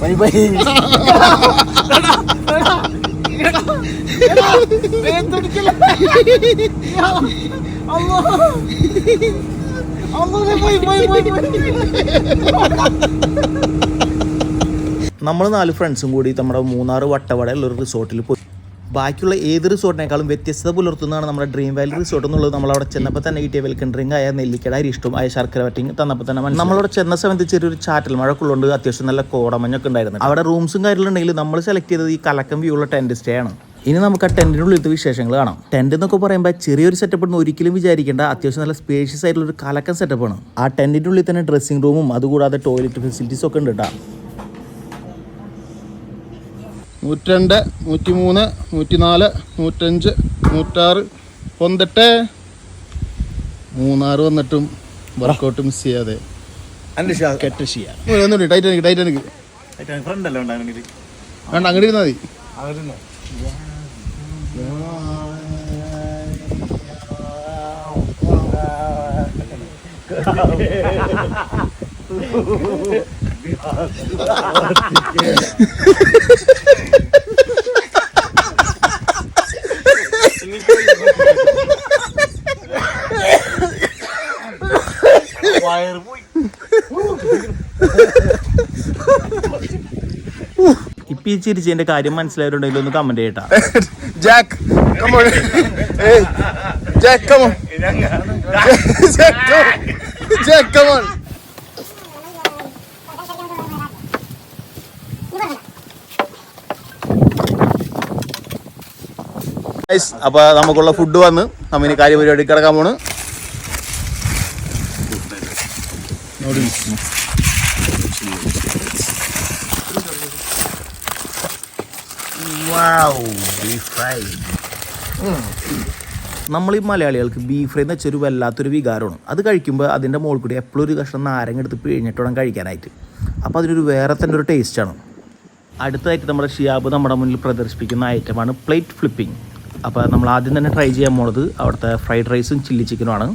Bye bye നമ്മൾ നാല് ഫ്രണ്ട്സും കൂടി നമ്മുടെ മൂന്നാർ വട്ടവടയുള്ള ഒരു റിസോർട്ടിൽ പോയി. ബാക്കിയുള്ള ഏത് റിസോർട്ടിനേക്കാളും വ്യത്യസ്തത പുലർത്തുന്നതാണ് നമ്മുടെ ഡ്രീം വാലി റിസോർട്ട് എന്നുള്ളത്. നമ്മൾ അവിടെ ചെന്നപ്പോൾ തന്നെ കിട്ടിയ വെൽക്കം ഡ്രിങ്ക് ആയ നെല്ലിക്കട അരിഷ്ടം ആയ ശർക്കര വറ്റിങ് തന്നപ്പോൾ തന്നെ. നമ്മളവിടെ ചെന്ന സമയത്ത് ചെറിയൊരു ചാറ്റൽ മഴ കൊള്ളുകൊണ്ട് അത്യാവശ്യം നല്ല കോടമഞ്ഞൊക്കെ ഉണ്ടായിരുന്നു. അവിടെ റൂംസും കാര്യങ്ങളുണ്ടെങ്കിൽ നമ്മൾ സെലക്ട് ചെയ്തത് ഈ കലക്കം വ്യൂ ഉള്ള ടെന്റ് സ്റ്റേ ആണ്. ഇനി നമുക്ക് ആ ടെന്റിനുള്ളിലത്തെ വിശേഷങ്ങൾ കാണാം. ടെന്റ് എന്നൊക്കെ പറയുമ്പോൾ ചെറിയൊരു സെറ്റപ്പ് ഒന്നും ഒരിക്കലും വിചാരിക്കേണ്ട അത്യാവശ്യം നല്ല സ്പേഷ്യസ് ആയിട്ടുള്ള ഒരു കലക്കൻ സെറ്റപ്പാണ് ആ ടെന്റിന്റെ ഉള്ളിൽ തന്നെ ഡ്രസ്സിംഗ് റൂമും അതുകൂടാതെ ടോയ്ലറ്റ് ഫെസിലിറ്റീസ് ഒക്കെ ഉണ്ട് കേട്ടോ നൂറ്റിരണ്ട് നൂറ്റിമൂന്ന് നൂറ്റിനാല് നൂറ്റഞ്ച് നൂറ്റാറ്. പൊന്തെട്ട്? മൂന്നാറ് വന്നിട്ടും വർക്കൗട്ട് മിസ് ചെയ്യാതെ അല്ലേ ഉണ്ടായിരുന്നെങ്കിൽ വേണ്ട അങ്ങോട്ട് ഇരുന്നാൽ മതി. വയറ് പോയി ഇപ്പം ഈ ചിരിച്ചതിന്റെ കാര്യം മനസ്സിലായിട്ടുണ്ടെങ്കിൽ ഒന്ന് comment ചെയ്യട്ടാ. Jack Jack come on Jack അപ്പൊ നമുക്കുള്ള ഫുഡ് വന്ന് നമ്മിന് കാര്യപരിപാടി കിടക്കാൻ കാര്യം പരിപാടി നമ്മൾ ഈ മലയാളികൾക്ക് ബീഫ് ഫ്രൈ എന്ന് വെച്ചാൽ ഒരു വല്ലാത്തൊരു വികാരമാണ്. അത് കഴിക്കുമ്പോൾ അതിന്റെ മുകളിൽ കൂടി എപ്പോഴും ഒരു കഷ്ണം നാരങ്ങ എടുത്ത് പിഴിഞ്ഞിട്ട് വേണം കഴിക്കാനായിട്ട്. അപ്പോൾ അതിനൊരു വേറെ തന്നെ ഒരു ടേസ്റ്റാണ് അടുത്തതായിട്ട് നമ്മുടെ ഷിയാബ് നമ്മുടെ മുന്നിൽ പ്രദർശിപ്പിക്കുന്ന ഐറ്റമാണ് പ്ലേറ്റ് ഫ്ലിപ്പിംഗ് അപ്പോൾ നമ്മൾ ആദ്യം തന്നെ ട്രൈ ചെയ്യാൻ പോണത് അവിടുത്തെ ഫ്രൈഡ് റൈസും ചില്ലി ചിക്കനുമാണ്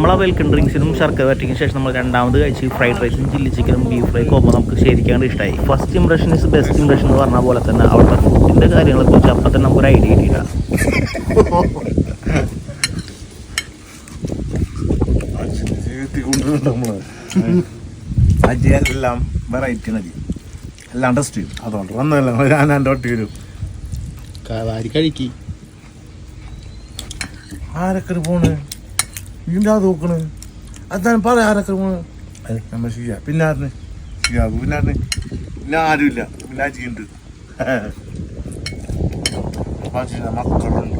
നമ്മൾ ആ വെൽക്കം ഡ്രിങ്ക്സിനും ശർക്കര വറ്റിക്കും ശേഷം നമ്മൾ രണ്ടാമത് കഴിച്ച് ഫ്രൈഡ് റൈസും ചില്ലി ചിക്കനും ബീഫ് ഫ്രൈ കോമ്പോ നമുക്ക് ശരിക്കാണ്ട് ഇഷ്ടമായി first impression is best impression എന്ന് പറഞ്ഞ പോലെ തന്നെ അവിടുത്തെ ഫുഡിന്റെ കാര്യങ്ങളെ കുറിച്ച് അപ്പം തന്നെ നമുക്കൊരു ഐഡിയ കിട്ടിയില്ല. എല്ലാം വെറൈറ്റി മതി. എല്ലാം ടെസ്റ്റ് ചെയ്യും. അതുകൊണ്ട് വന്നല്ല ഞാൻ എന്റെ ഒട്ടി വരും. വാരി കഴിക്കി ആരൊക്കെ പോണ് ഇതിന്റെ അത് നോക്കണ് അതാണ് പറ ആരൊക്കെ നമ്മൾ ഷിയ. പിന്നെ ആരുന്ന് ഷിയാബ് പിന്നെ ആരുന്ന് പിന്നെ ആരുമില്ല പിന്നെ ചെയ്യുന്നുണ്ട് മക്കളുണ്ട്.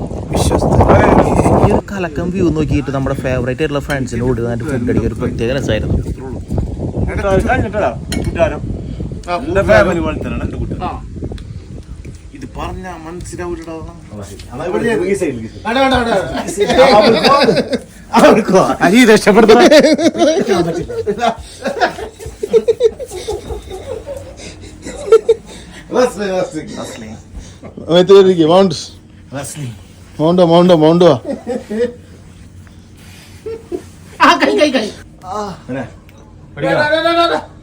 ഈ ഒരു കലക്കം വ്യൂ നോക്കിയിട്ട് നമ്മുടെ ഫേവറേറ്റ് ആയിട്ടുള്ള ഫ്രണ്ട്സിന് കൂടി ഫുഡ് അടിക്കുക ഒരു പ്രത്യേക രസമായിരുന്നു. ഇത് പറഞ്ഞാ മനസ്സിലാവൂലോ അജി രക്ഷപ്പെടുത്ത മൗണ്ട്. മൗണ്ടോ മൗണ്ടോ മൗണ്ടോ?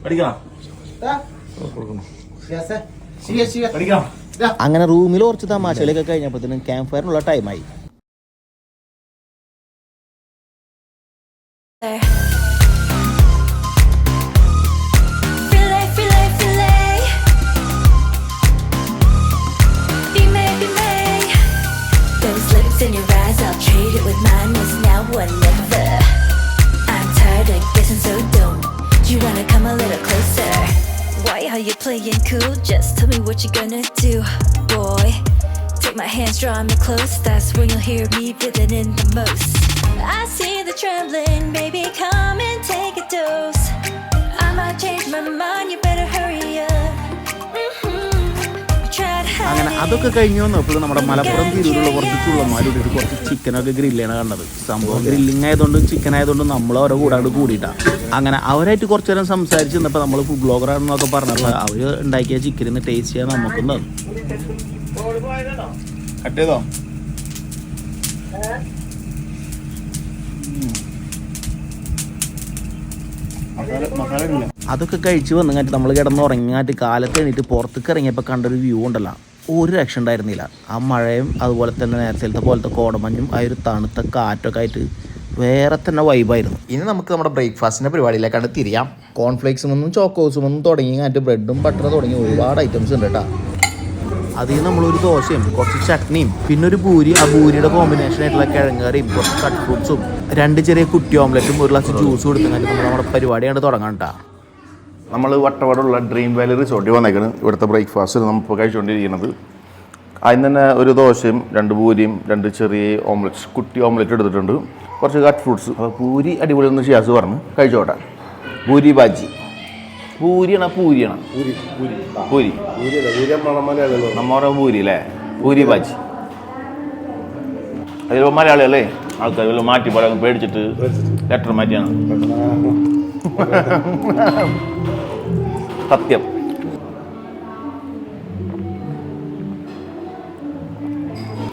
പഠിക്കണം? പഠിക്കണം? അങ്ങനെ റൂമിൽ കുറച്ച് തമാശകളൊക്കെ കഴിഞ്ഞപ്പോഴത്തേനും ക്യാമ്പ് ഫയറിനുള്ള ടൈമായി Why are you playing cool? Just tell me what you're gonna do, boy. Take my hands, draw me close. That's when you'll hear me breathing in the most. I see the trembling, baby. Come and take a dose. I might change my mind. You better hurry up. അങ്ങനെ അതൊക്കെ കഴിഞ്ഞു വന്നപ്പോൾ നമ്മുടെ മലപ്പുറം തിരൂരുള്ള കുറച്ച് ചുള്ളന്മാരുടെ കുറച്ച് ചിക്കനൊക്കെ ഗ്രില്ലാണ് കണ്ടത് സംഭവം ഗ്രില്ലിങ് ആയതുകൊണ്ടും ചിക്കൻ ആയതുകൊണ്ടും നമ്മൾ അവരെ കൂടാണ്ട് കൂടിയിട്ടാണ് അങ്ങനെ അവരായിട്ട് കുറച്ചു നേരം സംസാരിച്ച് നിന്നപ്പോൾ നമ്മൾ ഫുഡ് ബ്ലോഗറാണെന്നൊക്കെ പറഞ്ഞപ്പോൾ അവർ ഉണ്ടാക്കിയ ചിക്കനിന്ന് ടേസ്റ്റ് ചെയ്യാൻ നമുക്കും തന്നു. കട്ട് ചെയ്തോ? അതൊക്കെ കഴിച്ച് വന്നിങ്ങാട്ട് നമ്മൾ കിടന്ന് ഉറങ്ങിങ്ങാട്ട് കാലത്ത് എണീറ്റ് പുറത്തേക്ക് ഇറങ്ങിയപ്പോൾ കണ്ടൊരു വ്യൂ ഉണ്ടല്ലോ. ഒരു രക്ഷ ഉണ്ടായിരുന്നില്ല. ആ മഴയും അതുപോലെ തന്നെ നേരത്തെ പോലത്തെ കോടമഞ്ഞും ആ ഒരു തണുത്ത കാറ്റൊക്കെ ആയിട്ട് വേറെ തന്നെ വൈബായിരുന്നു ഇനി നമുക്ക് നമ്മുടെ ബ്രേക്ക്ഫാസ്റ്റിന്റെ പരിപാടിയിലേക്കാണ് തിരിയാം. കോൺഫ്ലേക്സും ഒന്നും ചോക്കോസും ഒന്നും തുടങ്ങി അതിന്റെ ബ്രെഡും ബട്ടറും തുടങ്ങി ഒരുപാട് ഐറ്റംസ് ഉണ്ട് കേട്ടോ. അതിൽ നമ്മളൊരു ദോശയും കുറച്ച് ചട്നിയും പിന്നെ ഒരു പൂരി. ആ പൂരിയുടെ കോമ്പിനേഷൻ ആയിട്ടുള്ള കിഴങ്ങറിയും കുറച്ച് കട്ട് ഫ്രൂട്ട്സും രണ്ട് ചെറിയ കുട്ടി ഓംലറ്റും ഒരു ഗ്ലാസ് ജ്യൂസും കൊടുത്തു കഴിഞ്ഞാൽ നമ്മുടെ പരിപാടിയാണ് തുടങ്ങാൻ കേട്ടോ. നമ്മൾ വട്ടവടുള്ള ഡ്രീം വാലി റിസോർട്ടിൽ വന്നേക്കാണ്. ഇവിടുത്തെ ബ്രേക്ക്ഫാസ്റ്റ് നമുക്ക് കഴിച്ചുകൊണ്ടിരിക്കുന്നത് അതിന് തന്നെ ഒരു ദോശയും രണ്ട് പൂരിയും രണ്ട് ചെറിയ ഓംലെറ്റ്സ് കുട്ടി ഓംലെറ്റ് എടുത്തിട്ടുണ്ട്. കുറച്ച് കട്ട് ഫ്രൂട്ട്സ് അപ്പോൾ പൂരി അടിപൊളി ഒന്ന് ഷിയാസ് പറഞ്ഞ്. കഴിച്ചോട്ടെ. പൂരി ബാജി പൂരിയാണ് പൂരിയാണ്? പൂരി നമ്മുടെ പൂരി അല്ലേ? പൂരി ബാജി അതിലിപ്പോൾ മലയാളികളല്ലേ ആൾക്കാർ വല്ലതും മാറ്റി പോലെ പേടിച്ചിട്ട് ലെറ്റർ മാറ്റിയാണ്. സത്യം.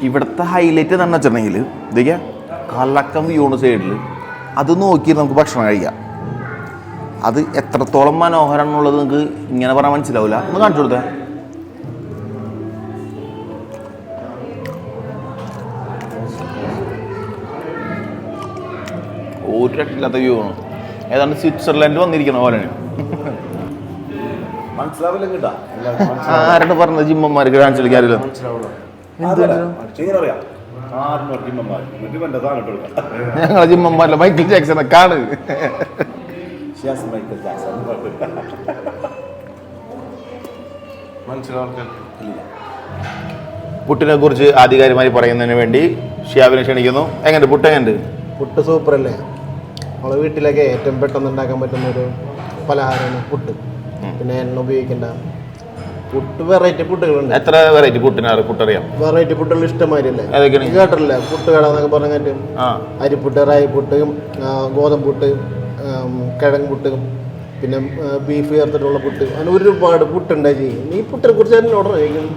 ഇവിടുത്തെ ഹൈലൈറ്റ് എന്താണെന്ന് വെച്ചിട്ടുണ്ടെങ്കിൽ ഇതൊക്കെ കലക്കം വ്യൂണ് സൈഡിൽ അത് നോക്കി നമുക്ക് ഭക്ഷണം കഴിക്കാം. അത് എത്രത്തോളം മനോഹരം എന്നുള്ളത് നിങ്ങൾക്ക് ഇങ്ങനെ പറയാൻ മനസ്സിലാവില്ല ഒന്ന് കാണിച്ചു കൊടുത്തേ. ഒരു രക്ഷയില്ലാത്ത വ്യൂ ആണ്. ഏതാണ്ട് സ്വിറ്റ്സർലൻഡ് വന്നിരിക്കുന്ന പോലെയാണ്. ആരുടെ പറഞ്ഞത്? ജിമ്മന്മാർക്ക് ഡാൻസ് കളിക്കാറില്ല ഞങ്ങളെ ജിമ്മന്മാരല്ല മൈക്കിൾ ജാക്സനെ കാണ് പുട്ടിനെ കുറിച്ച് ആധികാരികമായി പറയുന്നതിന് വേണ്ടി ഷിയാബിനെ ക്ഷണിക്കുന്നു. എങ്ങനെ പുട്ട് എങ്ങനെ പുട്ട് സൂപ്പർ അല്ലേ നമ്മളെ വീട്ടിലൊക്കെ ഏറ്റവും പെട്ടെന്ന് ഉണ്ടാക്കാൻ പറ്റുന്ന ഒരു പലഹാരമാണ് പുട്ട്. പിന്നെ എണ്ണ ഉപയോഗിക്കണ്ട. പുട്ട് വെറൈറ്റി പുട്ടുകളുണ്ട്. എത്ര വെറൈറ്റി പുട്ടിനാറ് പുട്ടറിയാം? വെറൈറ്റി പുട്ടുകൾ ഏതൊക്കെയാണ് ഇത് പുട്ട് കട എന്നൊക്കെ പറഞ്ഞിട്ട്. ആ. അരിപ്പുട്ട് റായിപ്പുട്ട് ആ, ഗോതമ്പ് പുട്ട് ആം, കിഴങ്ങ് പുട്ട് പിന്നെ ബീഫ് ചേർത്തിട്ടുള്ള പുട്ട്. അങ്ങനെ ഒരുപാട് പുട്ടുണ്ടായി ചെയ്യും. നീ പുട്ടിനെ കുറിച്ച് തന്നെ ഓർഡർ ചെയ്യും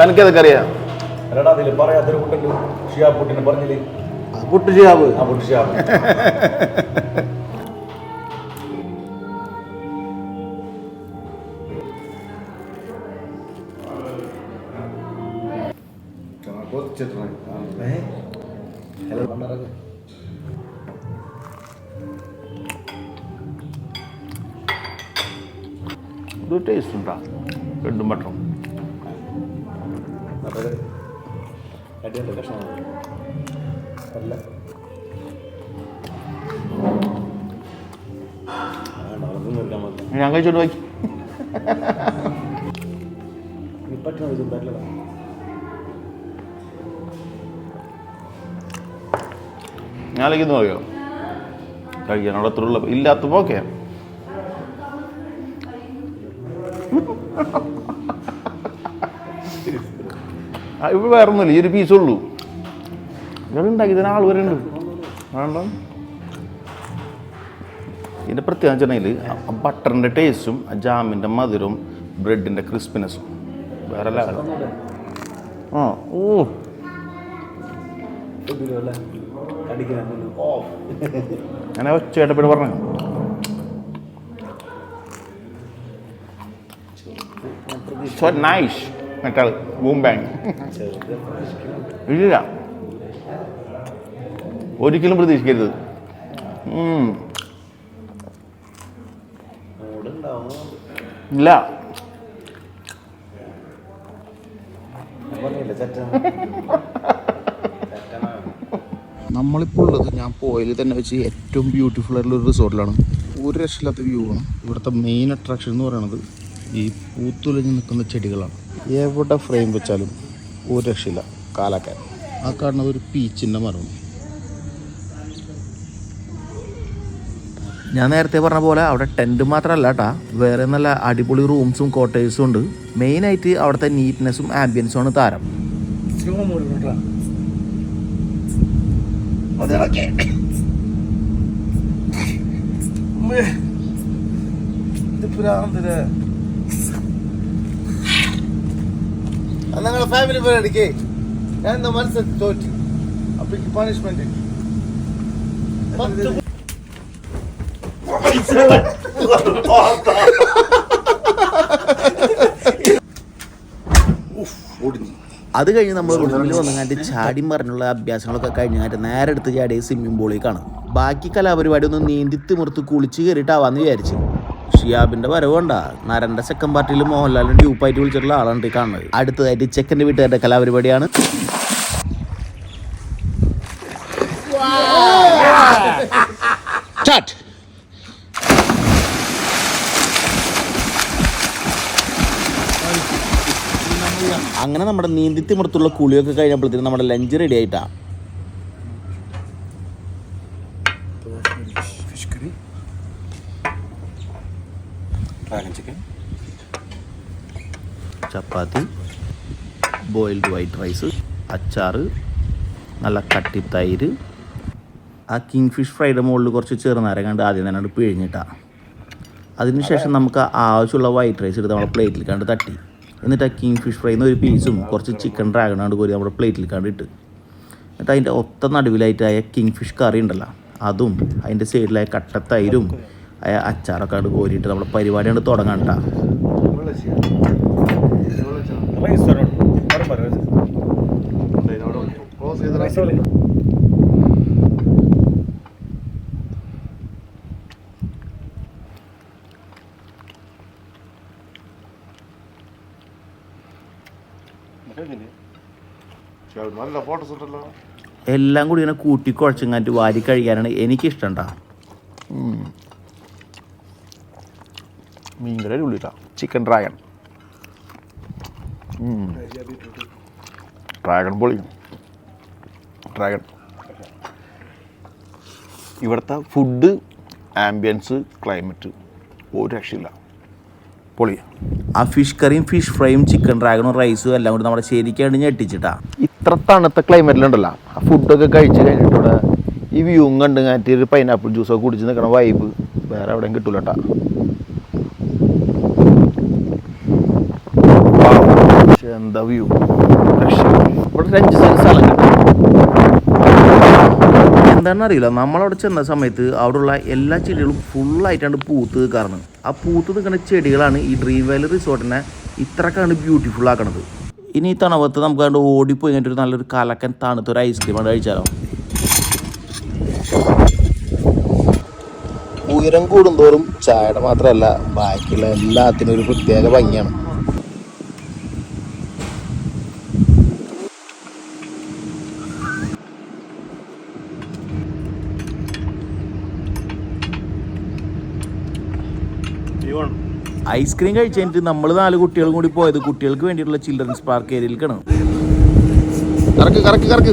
തനിക്ക് അതൊക്കെ അറിയാം പുട്ട് ചെയ്യാവ് ഇത് ടേസ്റ്റ് ഉണ്ടാ? രണ്ടും മട്ടും ഞാൻ കഴിച്ചോണ്ട് പോയി. ഞാനേക്ക് നോക്കിയോ കഴിക്കാൻ അവിടെ അത്ര ഉള്ള. ഇല്ലാത്തപ്പോ ഓക്കെ ഇവിടെ വേറെ ഒന്നുമില്ല. ഈ ഒരു പീസേ ഉള്ളൂ. ഇതുണ്ടാക്കി ഇതിന് ആൾ വരെ ഉണ്ട്. വേണ്ട? ഇതിന്റെ പ്രത്യേകത വെച്ചിട്ടുണ്ടെങ്കിൽ ബട്ടറിന്റെ ടേസ്റ്റും ആ ജാമിന്റെ മധുരവും ബ്രെഡിന്റെ ക്രിസ്പിനെസ്സും വേറെ ആ ഓ. അങ്ങനെ ചേട്ടപ്പേട് പറഞ്ഞു സോ നൈസ് മറ്റാൾ ബൂം ബാങ് ഇല്ല ഒരിക്കലും പ്രതീക്ഷിക്കരുത്. ഉം. ഇല്ല. നമ്മളിപ്പോൾ ഉള്ളത് ഞാൻ പോയതിൽ തന്നെ വെച്ച് ഏറ്റവും ബ്യൂട്ടിഫുൾ ആയിട്ടുള്ള ഒരു റിസോർട്ടിലാണ്. ഒരു രക്ഷയില്ലാത്ത വ്യൂ ആണ്. ഇവിടുത്തെ മെയിൻ അട്രാക്ഷൻ എന്ന് പറയുന്നത് ഈ പൂത്തുലഞ്ഞ് നിൽക്കുന്ന ചെടികളാണ്. എവിടെ ഫ്രെയിം വെച്ചാലും ഒരു രക്ഷയില്ല. കാലാക്കാൻ ആ കാണുന്നത് ഒരു പീച്ചിന്റെ മരമാണ്. ഞാൻ നേരത്തെ പറഞ്ഞ പോലെ അവിടെ ടെന്റ് മാത്രമല്ല കേട്ടാ വേറെ നല്ല അടിപൊളി റൂംസും കോട്ടേഴ്സും ഉണ്ട്. മെയിനായിട്ട് അവിടുത്തെ നീറ്റ്നെസ്സും ആംബിയൻസും ആണ് താരം. നിങ്ങളെ ഫാമിലി പരിപാടിക്ക് ഞാൻ എന്താ മനസ്സിൽ തോറ്റി. അപ്പൊ പണിഷ്മെന്റ് അത് കഴിഞ്ഞ് നമ്മൾ റൂമിൽ വന്നങ്ങാണ്ട് ചാടി മറിഞ്ഞുള്ള അഭ്യാസങ്ങളൊക്കെ കഴിഞ്ഞാൽ നേരെ എടുത്ത് ചാടി സ്വിമ്മിംഗ് കാണും ബാക്കി കലാപരിപാടി ഒന്ന് നീന്തി തിമിർത്ത് കുളിച്ച് കയറിയിട്ടാവാന്ന് വിചാരിച്ചു. ഷിയാബിന്റെ വരവുണ്ട നരന്റെ സെക്കൻഡ് പാർട്ടിയിൽ മോഹൻലാലിന് ഡ്യൂപ്പായിട്ട് വിളിച്ചിട്ടുള്ള ആളാണ് ഈ കാണുന്നത്. അടുത്തതായിട്ട് ചെക്കന്റെ വീട്ടുകാരുടെ കലാപരിപാടിയാണ്. അങ്ങനെ നമ്മുടെ നീന്തി തിമിർത്തുള്ള കുളിയൊക്കെ കഴിഞ്ഞപ്പോഴത്തേക്കും നമ്മുടെ ലഞ്ച് റെഡി ആയിട്ടാണ് ചപ്പാത്തി ബോയിൽഡ് വൈറ്റ് റൈസ് അച്ചാറ് നല്ല കട്ടി തൈര്. ആ കിങ് ഫിഷ് ഫ്രൈയുടെ മുകളിൽ കുറച്ച് ചെറുനാരം കണ്ട് ആദ്യം തന്നെ പിഴിഞ്ഞിട്ടാണ് പിഴിഞ്ഞിട്ടാ. അതിനുശേഷം നമുക്ക് ആവശ്യമുള്ള വൈറ്റ് റൈസ് എടുത്ത് നമ്മളെ പ്ലേറ്റിൽ കണ്ട് തട്ടി. എന്നിട്ട് ആ കിങ് ഫിഷ് ഫ്രൈന്ന് ഒരു പീസും കുറച്ച് ചിക്കൻ ഡ്രാഗണാണ്ട് കോരി നമ്മുടെ പ്ലേറ്റിൽ കണ്ടിട്ട് എന്നിട്ട് അതിന്റെ ഒത്ത നടുവിലായിട്ടായ കിങ് ഫിഷ് കറി ഉണ്ടല്ലോ അതും അതിന്റെ സൈഡിലായ കട്ടത്തൈരും ആയ അച്ചാറൊക്കെ കണ്ട് കോരിയിട്ട് നമ്മുടെ പരിപാടി കണ്ട് തുടങ്ങാൻ ട്ടാ. നല്ല ഫോട്ടോസ് ഉണ്ടല്ലോ. എല്ലാം കൂടി ഇങ്ങനെ കൂട്ടി കുഴച്ചങ്ങാണ്ട് വാരി കഴിക്കാനാണ് എനിക്കിഷ്ടം. മീൻകറി ഉള്ളിട്ടാ ചിക്കൻ ഡ്രാഗൺ ഡ്രാഗൺ പൊളി. ഡ്രാഗൺ ഇവിടുത്തെ ഫുഡ് ആംബിയൻസ് ക്ലൈമറ്റ് ഒരു രക്ഷയില്ല. പൊളി. ആ ഫിഷ് കറിയും ഫിഷ് ഫ്രൈയും ചിക്കൻ ഡ്രാഗണും റൈസും എല്ലാം കൂടി നമ്മുടെ ശരിക്കും ഞെട്ടിച്ചിട്ടാ. ഇത്ര തണുത്ത ക്ലൈമറ്റിലുണ്ടല്ലോ ആ ഫുഡൊക്കെ കഴിച്ച് കഴിഞ്ഞിട്ടൂടെ ഈ വ്യൂ കണ്ട് കാറ്റി ഒരു പൈനാപ്പിൾ ജ്യൂസൊക്കെ കുടിച്ച് നിൽക്കണ വൈബ് വേറെ എവിടെയും കിട്ടൂല കേട്ടാ എന്താ വ്യൂ ഇവിടെ സെന്റ് സ്ഥലം കിട്ടും. എന്താണെന്ന് അറിയില്ല നമ്മളവിടെ ചെന്ന സമയത്ത് അവിടെയുള്ള എല്ലാ ചെടികളും ഫുള്ളായിട്ടാണ് പൂത്ത് നിൽക്കാറുണ്ട്. ആ പൂത്ത് നിൽക്കുന്ന ചെടികളാണ് ഈ ഡ്രീം വാലി റിസോർട്ടിനെ ഇത്രക്കാണ് ബ്യൂട്ടിഫുൾ ആക്കണത്. ഇനി ഈ തണുപ്പത്ത് നമുക്ക് കണ്ട് ഓടിപ്പോയി കഴിഞ്ഞിട്ട് നല്ലൊരു കലക്കൻ തണുത്തൊരു ഐസ്ക്രീമാണ് കഴിച്ചാലോ? ഉയരം കൂടുന്തോറും ചായയുടെ മാത്രമല്ല ബാക്കിയുള്ള എല്ലാത്തിനും ഒരു പ്രത്യേക ഭംഗിയാണ്. ഐസ്ക്രീം കഴിച്ചിട്ട് നമ്മൾ നാല് കുട്ടികളും കൂടി പോയത് കുട്ടികൾക്ക് വേണ്ടിയിട്ടുള്ള ചിൽഡ്രൻസ് പാർക്ക് ഏരിയയിലേക്കാണ് കറക്ക് കറക്ക് കറക്ക്.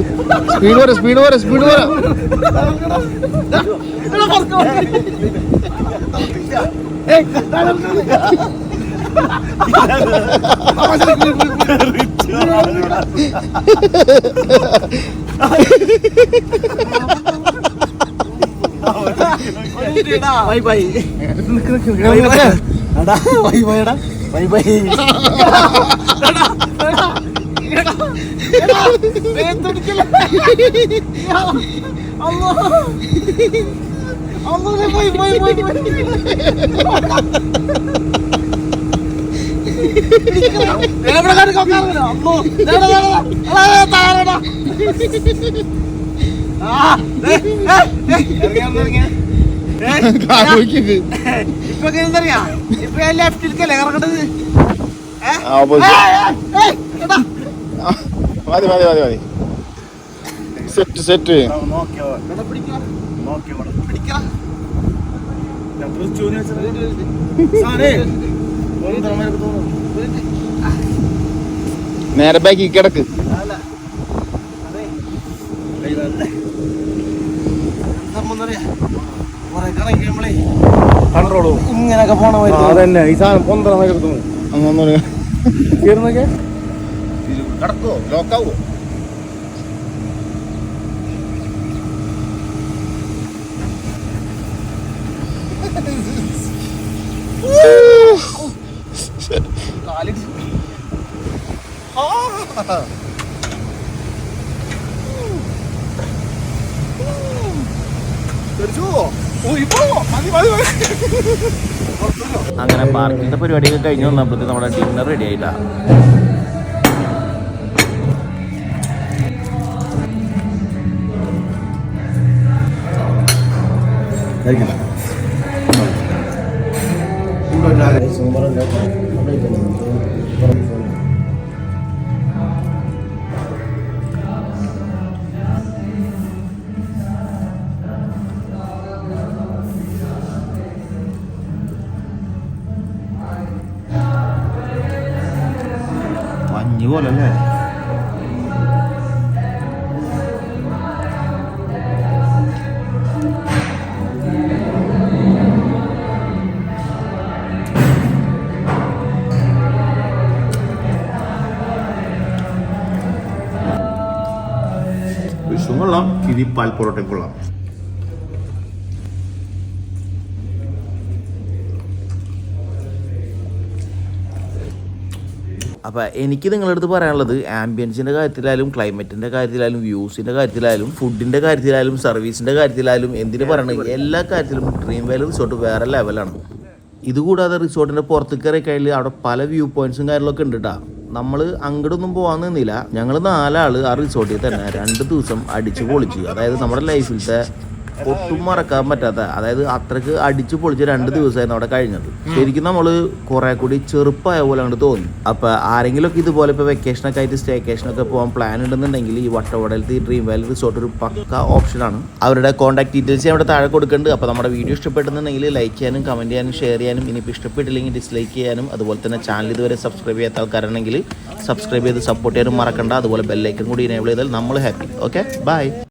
സ്പീഡ് വരെ സ്പീഡ് വരെ സ്പീഡ് വരെ. എടാ ബൈ ബൈ എടാ ബൈ ബൈ ആ ഇപ്പൊ എന്തറിയാ? ഇപ്പൊ ലെഫ്റ്റിലേക്കല്ലേ ഇറങ്ങേണ്ടത് മതി മതി മതി മതി. സെറ്റ് സെറ്റ് നേരെ ബാക്കി കിടക്ക്. സംഭവം കൺട്രോളോ ഇങ്ങനെയൊക്കെ പോണ അതന്നെ ഈ സാധനം പൊന്തറ കയറുന്നൊക്കെ കടക്കോ ലോക്കാവോ അങ്ങനെ പാർക്കിന്റെ പരിപാടിയൊക്കെ കഴിഞ്ഞ് വന്നപ്പോഴത്തേക്ക് നമ്മുടെ ഡിന്നർ റെഡി ആയിട്ടാ. മഞ്ഞ് കൊള്ളാം ഇത് പാൽ പൊറോട്ടയും കൊള്ളാം. അപ്പോൾ എനിക്ക് നിങ്ങളുടെ അടുത്ത് പറയാനുള്ളത് ആംബിയൻസിന്റെ കാര്യത്തിലായാലും ക്ലൈമറ്റിന്റെ കാര്യത്തിലായാലും വ്യൂസിന്റെ കാര്യത്തിലായാലും ഫുഡിന്റെ കാര്യത്തിലായാലും സർവീസിന്റെ കാര്യത്തിലായാലും എന്തിനു പറയണത്? എല്ലാ കാര്യത്തിലും ഡ്രീം വാലി റിസോർട്ട് വേറെ ലെവലാണ് ഇതുകൂടാതെ റിസോർട്ടിന്റെ പുറത്തേക്ക് ഇറക്കിയാൽ അവിടെ പല വ്യൂ പോയിന്റ്സും കാര്യങ്ങളൊക്കെ ഉണ്ട് കേട്ടോ നമ്മൾ അങ്ങോട്ടൊന്നും പോകാൻ നിന്നില്ല. ഞങ്ങൾ നാലാൾ ആ റിസോർട്ടിൽ തന്നെ രണ്ട് ദിവസം അടിച്ചു പൊളിച്ചു. അതായത് നമ്മുടെ ലൈഫിലത്തെ ഒട്ടും മറക്കാൻ പറ്റാത്ത അതായത് അത്രയ്ക്ക് അടിച്ചു പൊളിച്ച് രണ്ട് ദിവസമായിരുന്നു അവിടെ കഴിഞ്ഞത്. ശരിക്കും നമ്മൾ കുറെ കൂടി ചെറുപ്പമായ പോലെ അങ്ങോട്ട് തോന്നി. അപ്പൊ ആരെങ്കിലും ഒക്കെ ഇതുപോലെ ഇപ്പൊ വെക്കേഷനൊക്കെ ആയിട്ട് സ്റ്റേക്കേഷനൊക്കെ പോകാൻ പ്ലാൻ ഉണ്ടെന്നുണ്ടെങ്കിൽ ഈ വട്ടവടലത്തെ ഡ്രീം വാലി റിസോർട്ട് ഒരു പക്ക ഓപ്ഷനാണ് അവരുടെ കോൺടാക്ട് ഡീറ്റെയിൽസ് ഞാൻ അവിടെ താഴെ കൊടുക്കുന്നുണ്ട്. അപ്പോൾ നമ്മുടെ വീഡിയോ ഇഷ്ടപ്പെട്ടെന്നുണ്ടെങ്കിൽ ലൈക്ക് ചെയ്യാനും കമന്റ് ചെയ്യാനും ഷെയർ ചെയ്യാനും ഇനിയിപ്പോൾ ഇഷ്ടപ്പെട്ടില്ലെങ്കിൽ ഡിസ്ലൈക്ക് ചെയ്യാനും അതുപോലെ തന്നെ ചാനൽ ഇതുവരെ സബ്സ്ക്രൈബ് ചെയ്യാത്ത ആൾക്കാരാണെങ്കിൽ സബ്സ്ക്രൈബ് ചെയ്ത് സപ്പോർട്ട് ചെയ്യാനും മറക്കണ്ട. അതുപോലെ ബെല്ലൈക്കൻ കൂടി എനേബിൾ ചെയ്താൽ നമ്മൾ ഹാപ്പി ഓക്കെ ബൈ